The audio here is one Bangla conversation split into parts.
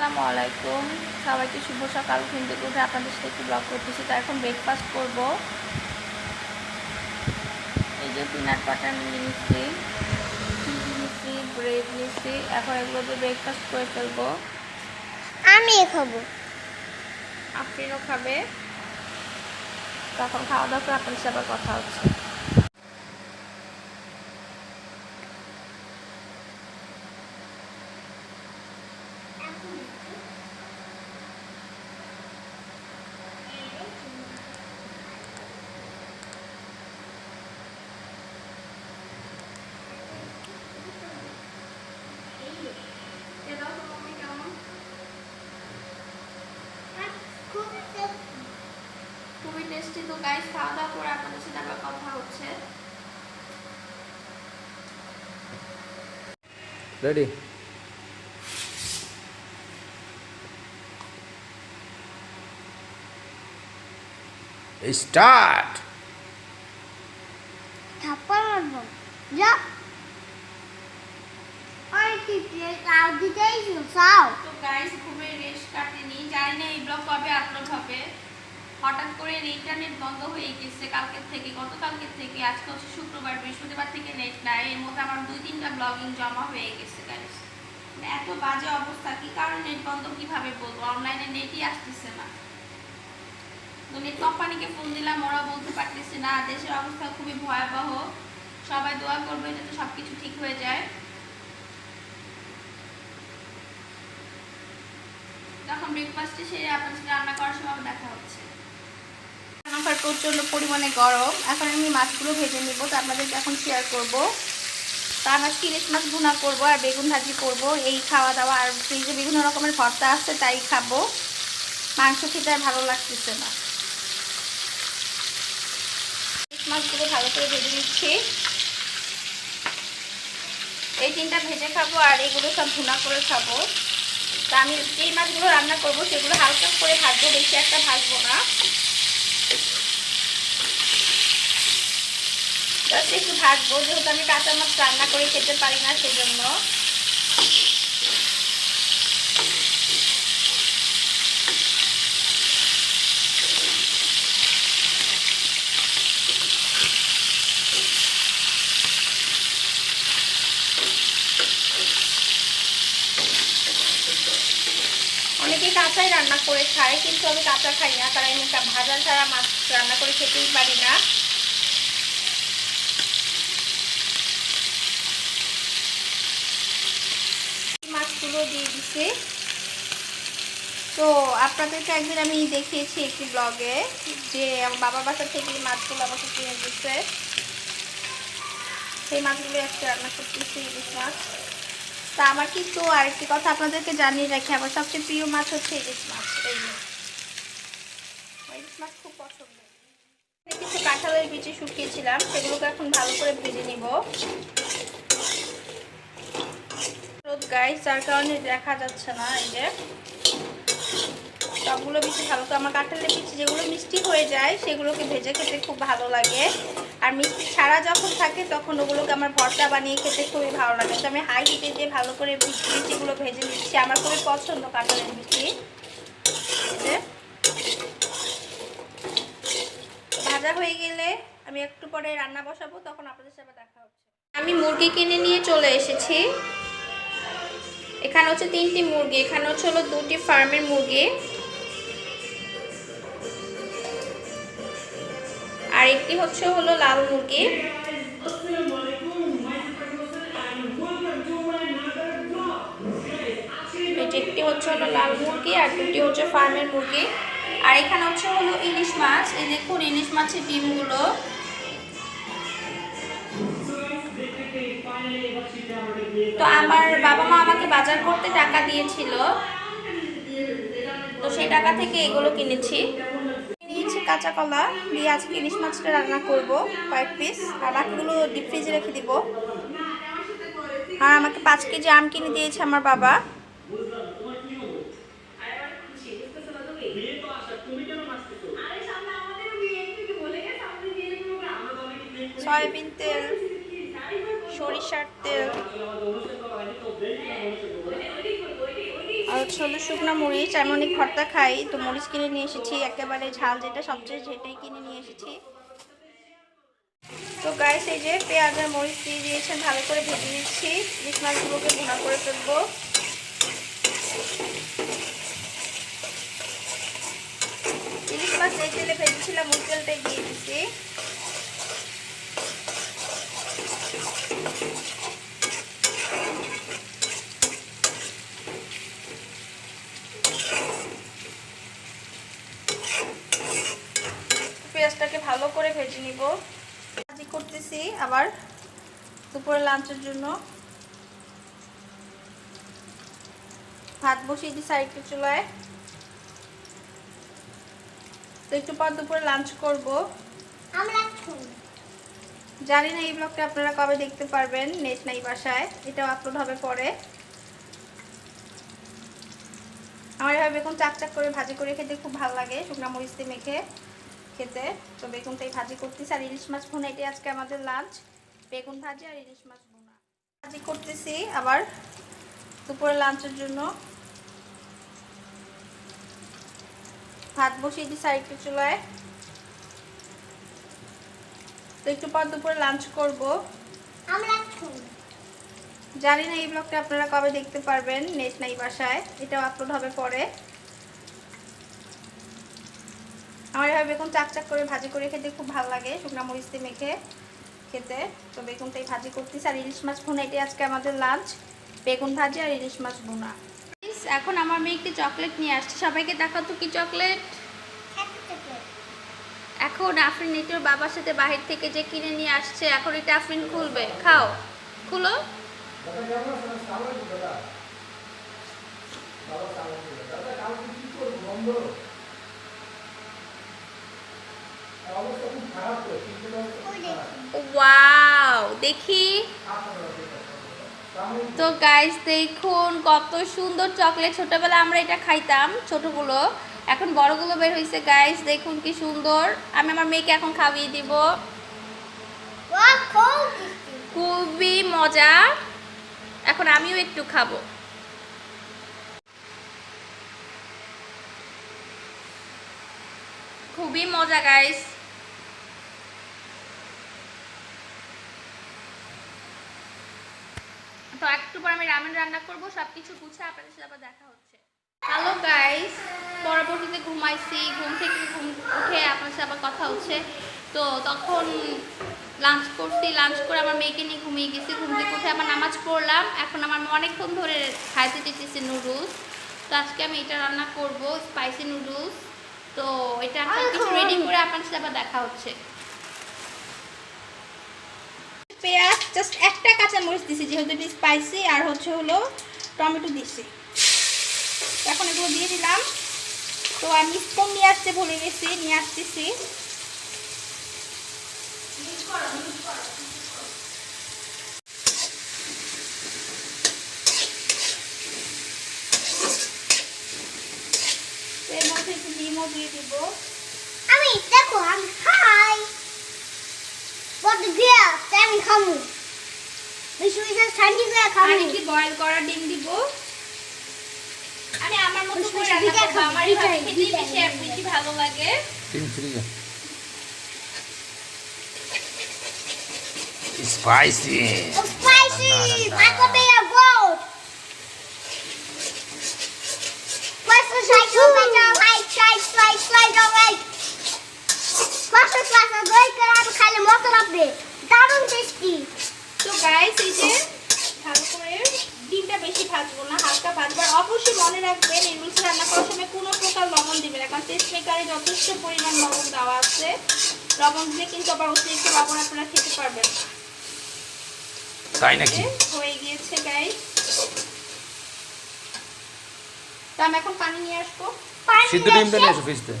আসসালামু আলাইকুম। সবাইকে শুভ সকাল। ঘুম থেকে উঠে আপনাদের সাথে একটু ব্লগ করতেছি। তো এখন ব্রেকফাস্ট করব। এই যে পিনাট বাটার নিয়ে নিচ্ছি। চিজ নিচ্ছি? ব্রেড নিচ্ছি। এখন এগুলো দিয়ে ব্রেকফাস্ট করে ফেলব। আমি খাব। আফরিনও খাবে। তখন খাওয়া দাওয়া করে আপনাদের সাথে আবার কথা হচ্ছে খুবই টেস্টি তো গাইস খাওয়া দাওয়া করে আপনাদের সাথে আবার কথা হচ্ছে। রেডি স্টার্ট থাপ্পড় মারবো যা। ওই কি কাউ দিতেই তো গাইস খুবই রেস্ট কাটেনি জানি না এই ব্লগ কবে আপলোড হবে। হঠাৎ করে ইন্টারনেট বন্ধ হয়ে গেছে, কালকের থেকে, গতকালকের থেকে, আজকে হচ্ছে শুক্রবার, বৃহস্পতিবার থেকে নেট নাই, এর মধ্যে আমার দুই তিনটা ব্লগিং জমা হয়ে গেছে গাইস এত বাজে অবস্থা, কি কারণে নেট বন্ধ, কীভাবে বলব? অনলাইনে নেটই আসতেছে না। তো নেট কোম্পানিকে ফোন দিলাম ওরা বলতে পারতেছে না, দেশের অবস্থা খুবই ভয়াবহ। সবাই দোয়া করবে যাতে সব কিছু ঠিক হয়ে যায়। তখন ব্রেকফাস্টে সেরে আপনার সাথে রান্না করার সময় দেখা হচ্ছে। আমার প্রচণ্ড পরিমাণে গরম। এখন আমি মাছগুলো ভেজে নিব, তো আপনাদেরকে এখন শেয়ার করব। তা আমার ইলিশ মাছ ভুনা করব আর বেগুন ভাজি করব। এই খাওয়া দাওয়া আর ফ্রিজে বিভিন্ন রকমের ভর্তা আছে, তাই খাব। মাংস খেতে আর ভালো লাগতেছে না। ইলিশ মাছগুলো ভালো করে ভেজে নিচ্ছি। এই তিনটা ভেজে খাব আর এগুলো সব ভুনা করে খাব। তা আমি যেই মাছগুলো রান্না করব, সেগুলো হালকা করে ভাজবো, বেশি একটা ভাজবো না। জাস্ট একটু ভাজবো, যেহেতু আমি কাঁচা মাছ রান্না করে খেতে পারি না সেজন্য। অনেকে কাঁচাই রান্না করে খায়, কিন্তু আমি কাঁচা খাই না, কারণ আমি ভাজা ছাড়া মাছ রান্না করে খেতেই পারি না মাছগুলো দিয়ে দিছে তো আপনাদেরকে একদিন আমি দেখিয়েছি একটি ব্লগে যে আমার বাবার বাসা থেকে মাছগুলো আমাকে কিনে দিচ্ছে সেই মাছগুলো আজকে রান্না করতেছি, ইলিশ মাছ। তা আমার কিন্তু আরেকটি কথা আপনাদেরকে জানিয়ে রাখি, আমার সবচেয়ে প্রিয় মাছ হচ্ছে ইলিশ মাছ, এই ইলিশ মাছ খুব পছন্দ। কিছু কাঁঠালের বিচি শুকিয়েছিলাম, সেগুলোকে এখন ভালো করে ভেজে নিব। গাইস যার কারণে দেখা যাচ্ছে না, এই যে। সবগুলো বিচি ভালো। করে আমার কাঁঠালের বিচি যেগুলো মিষ্টি হয়ে যায়, সেগুলোকে ভেজে খেতে খুব ভালো লাগে। আর মিষ্টি ছাড়া যখন থাকে, তখন ওগুলোকে আমার ভর্তা বানিয়ে খেতে খুবই ভালো লাগে। তো আমি হাই হিটে দিয়ে ভালো করে মিষ্টিগুলো ভেজে নিচ্ছি। আমার খুবই পছন্দ কাঁঠালের মিষ্টি। ভাজা হয়ে গেলে আমি একটু পরে রান্না বসাবো, তখন আপনাদের সাথে দেখা হচ্ছে। আমি মুরগি কিনে নিয়ে চলে এসেছি। এখানে হচ্ছে তিনটি মুরগি। এখানে হচ্ছে হলো দুটি ফার্মের মুরগি। আর একটি হচ্ছে হলো লাল মুরগি। একটি হচ্ছে হলো লাল মুরগি আর দুটি হচ্ছে ফার্মের মুরগি। আর এখানে হচ্ছে হলো ইলিশ মাছ। এই দেখুন, ইলিশ মাছের ডিমগুলো। তো আমার বাবা মা আমাকে বাজার করতে টাকা দিয়েছিল। তো সেই টাকা থেকে এগুলো কিনেছি। কাঁচা কলা দিয়ে আজকে ইলিশ মাছটা রান্না করব কয়েক পিস আর বাকিগুলো ডিপ ফ্রিজে রেখে দিব। আর আমাকে পাঁচ কেজি আম কিনে দিয়েছে আমার বাবা। সয়াবিন তেল সরিষার তেল। হচ্ছে হলো শুকনো মরিচ, আমি অনেক ভর্তা খাই, তো মরিচ কিনে নিয়ে এসেছি, একেবারে ঝাল যেটা সবচেয়ে সেটাই কিনে নিয়ে এসেছি। তো গায়ে এই যে পেঁয়াজ আর মরিচ দিয়ে দিয়েছেন ভালো করে ভেজে নিচ্ছি ইলিশ মাছগুলোকে ভুনা করে ফেলব। ইলিশ মাছ এই তেলে ভেজেছিলাম ওই তেলটাই দিয়ে দিচ্ছি ভালো করে ভেজে নিব। ভাজি করতেছি আবার দুপুরে লাঞ্চের জন্য। ভাত বসিয়ে দিই সাইডের চুলায়। তো একটু পর দুপুরে লাঞ্চ করব। জানি না এই ব্লগটা আপনারা কবে দেখতে পারবেন নেট নাই বাসায় এটাও আপলোড হবে পরে। আমার এভাবে বেগুন চাক চাক করে ভাজি করে খেতে খুব ভালো লাগে শুকনা মরিচ দিয়ে মেখে। খেতে। তো বেগুনটাই ভাজি করতেছি। আর ইলিশ মাছ ভুনা এটাই আজকে আমাদের লাঞ্চ বেগুন ভাজি আর ইলিশ মাছ ভুনা। ভাজি করতেছি আবার দুপুরে লাঞ্চের জন্য। ভাত বসিয়ে দিই সাইডের চুলায়। তো একটু পর দুপুরে লাঞ্চ করব। জানি না এই ব্লগটা আপনারা কবে দেখতে পারবেন নেট নাই বাসায়। এটাও আপলোড হবে পরে। আমার এভাবে বেগুন চাক চাক করে ভাজি করে খেতে খুব ভালো লাগে শুকনা মরিচ দিয়ে মেখে খেতে তো বেগুনটাই ভাজি করতেছি আর ইলিশ মাছ ভুনা এটাই আজকে আমাদের লাঞ্চ বেগুন ভাজি আর ইলিশ মাছ ভুনা এখন আমার মেয়ে একটি চকলেট নিয়ে আসছে সবাইকে দেখাতো কি চকলেট এখন আফরিন এটির বাবার সাথে বাহির থেকে যে কিনে নিয়ে আসছে এখন এটা আফরিন খুলবে খাও খুলো ওয়াও দেখি। তো গাইস দেখুন কত সুন্দর চকলেট ছোটবেলা আমরা এটা খাইতাম ছোটগুলো। এখন বড়গুলো বের হয়েছে গাইস দেখুন কি সুন্দর। আমি আমার মেয়েকে এখন খাইয়ে দিব। খুবই মজা। এখন আমিও একটু খাব। খুবই মজা গাইস তো একটু পর আমি রামেন রান্না করব সব কিছু গুছে আপনাদের সাথে আবার দেখা হচ্ছে। হ্যালো গাইস পরবর্তীতে ঘুমাইছি ঘুম থেকে ঘুম উঠে আপনার সাথে আবার কথা হচ্ছে। তো তখন লাঞ্চ করছি লাঞ্চ করে আমার মেয়েকে নিয়ে ঘুমিয়ে গেছি ঘুম থেকে উঠে আবার নামাজ পড়লাম। এখন আমার অনেকক্ষণ ধরে খাইতে দিতেছে নুডলস তো আজকে আমি এটা রান্না করব স্পাইসি নুডলস তো এটা সব কিছু রেডি করে আপনার সাথে আবার দেখা হচ্ছে। পেঁয়াজ জাস্ট একটা কাঁচা মরিচ দিছি, যেহেতু এটি স্পাইসি আর হচ্ছে হলো টমেটো দিছি। এখন এগুলো দিয়ে দিলাম। তো আমি স্পুন নিয়ে আসতে ভুলে গেছি, নিয়ে আসতেছি। একটু দিয়ে দিব। আমি দেখো, আমি খাই। বড় গিয়া আমি খাব মিশুই স্যার ঠান্ডি করে খাব আমি কি বয়ল করা ডিম দিব আরে আমার মতো করে রান্না করব আমারই ভাবছি বেশি বেশি ভালো লাগে ডিম ফ্রি স্পাইসি স্পাইসি মাকো বে আ গোট কোয়াস শাই তো বেজা লাইক শাই স্লাইস স্লাইস অলাইক কোয়াস কোয়াস গয় করে আমি খালি মোটর আপ দারুণ টেস্টি তো গাইস এই যে ভালো করে ডিমটা বেশি ভাজবো না হালকা ভাজবো। আর অবশ্যই মনে রাখবেন এই রুচি রান্না করার সময় কোনো প্রকার লবণ দিবেন না কারণ টেস্ট মেকারে যথেষ্ট পরিমাণ লবণ দেওয়া আছে। লবণ দিলে কিন্তু আবার অতিরিক্ত লবণ আপনারা খেতে পারবেন তাই নাকি? হয়ে গিয়েছে গাইস তো আমি এখন পানি নিয়ে আসব। সিদ্ধ ডিমটা নিয়ে এসো ফ্রিজতে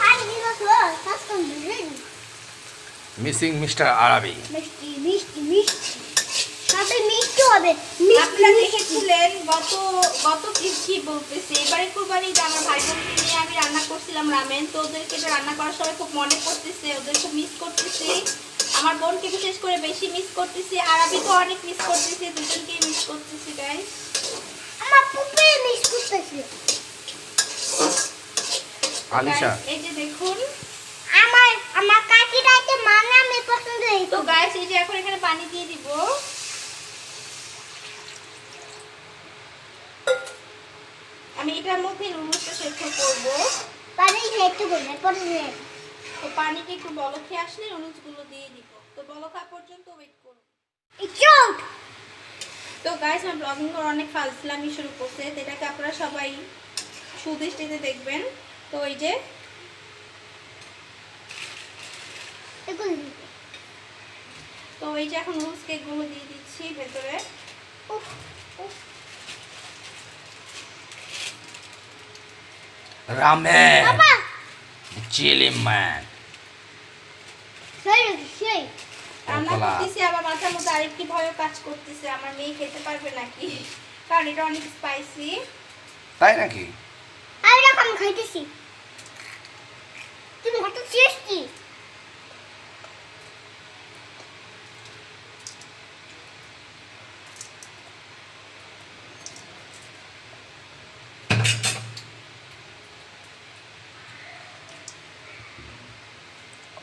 পানি দিল তো কাস্টম দিলেন মিসিং মিস্টার আরবি মিষ্টি মিষ্টি মিষ্টি। সাথে মিষ্টি হবে। আপনারা দেখেছিলেন গত গত কি কি এবারে কুরবানি আমার ভাই বোনকে নিয়ে আমি রান্না করছিলাম রামেন তো ওদেরকে এটা রান্না করার সময় খুব মনে করতেছে ওদের খুব মিস করতেছি। আমার বোনকে বিশেষ করে বেশি মিস করতেছি আর আমি তো অনেক মিস করতেছি দুজনকেই মিস করতেছি গাইস আমার পুপে মিস করতেছে। আলিশা এই যে দেখুন। আমার আমার মানে আমি পছন্দ তো হয়েছে গাইস এই যে এখন এখানে পানি দিয়ে দিব। আমি এটার মধ্যে নুডলসটা সেদ্ধ করব। পানি একটু বলে পরে তো পানিটা একটু বলকে আসলে নুডলসগুলো দিয়ে দিব। তো বলকা পর্যন্ত ওয়েট করুন। চোট তো গাইস আমার ব্লগিং করা অনেক ফাজলামি শুরু করছে এটাকে আপনারা সবাই সুদৃষ্টিতে দেখবেন। তো এই যে এগুলো তো এই যে এখন নুডলস কেকগুলো দিয়ে দিচ্ছি ভেতরে। রামেন। Chilli man. রান্না করতেছি আবার মাথার মধ্যে আরেকটি ভয়ও কাজ করতেছে আমার মেয়ে খেতে পারবে নাকি? কারণ এটা অনেক স্পাইসি তাই নাকি? আমি খাইতেছি। তুমি কত চেষ্টি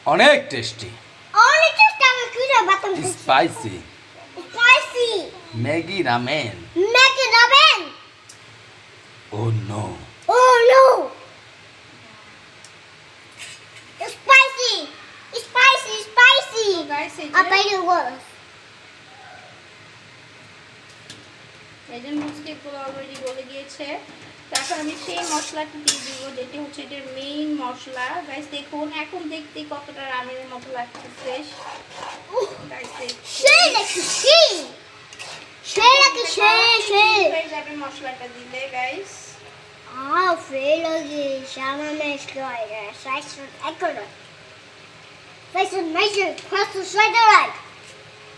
অনেক টেস্টি অনেক চেষ্টা আমি কিনে বাতাম spicy spicy Maggi ramen Maggi ramen oh no Oh bet was. এই যে অলরেডি গলে গিয়েছে তারপর আমি সেই মশলাটা দিয়ে দিব যেটি হচ্ছে এটার মেইন মশলা। গাইস দেখুন এখন দেখতে কতটা রামের মতো লাগতেছে Ooh, গাইস সেই নাকি সেই? সেই নাকি সেই সেই। যাবে মশলাটা দিলে গাইস Ah, সেই লাগে শ্যামা মেশ লাগে সাইসন একরে সাইসন মেশর cross the side right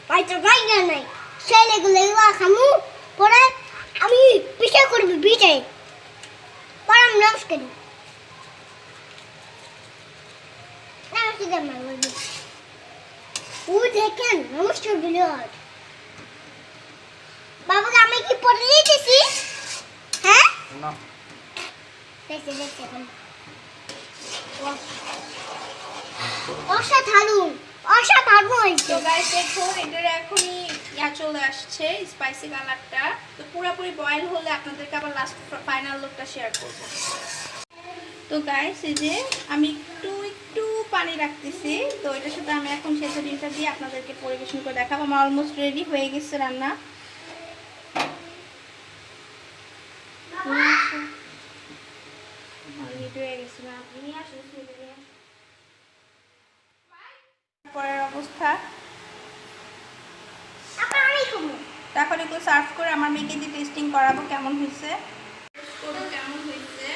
right right নাই সেই লাগে লেলা খামু পরে আমি পিছে করব বিটে পরে আমি নমস করি নমস্কার ও দেখেন নমস্কার বিলিয়ড বাবাকে আমি কি পরে দিতেছি হ্যাঁ না দেখতে দেখতে অসাধারণ অসাধারণ তো গাইস দেখুন এটার এখনই ইয়া চলে আসছে স্পাইসি কালারটা তো পুরোপুরি বয়েল হলে আপনাদেরকে আবার লাস্ট ফাইনাল লুকটা শেয়ার করব। তো গাইস এই যে আমি একটু একটু পানি রাখতেছি। তো এটার সাথে আমি এখন সেদ্ধ ডিমটা দিয়ে আপনাদেরকে পরিবেশন করে দেখাবো। আমার অলমোস্ট রেডি হয়ে গেছে রান্না। Ready হয়ে তো এখন সার্ভ করে আমার মেয়েকে দিয়ে টেস্টিং করাবো কেমন হয়েছে? কেমন হয়েছে?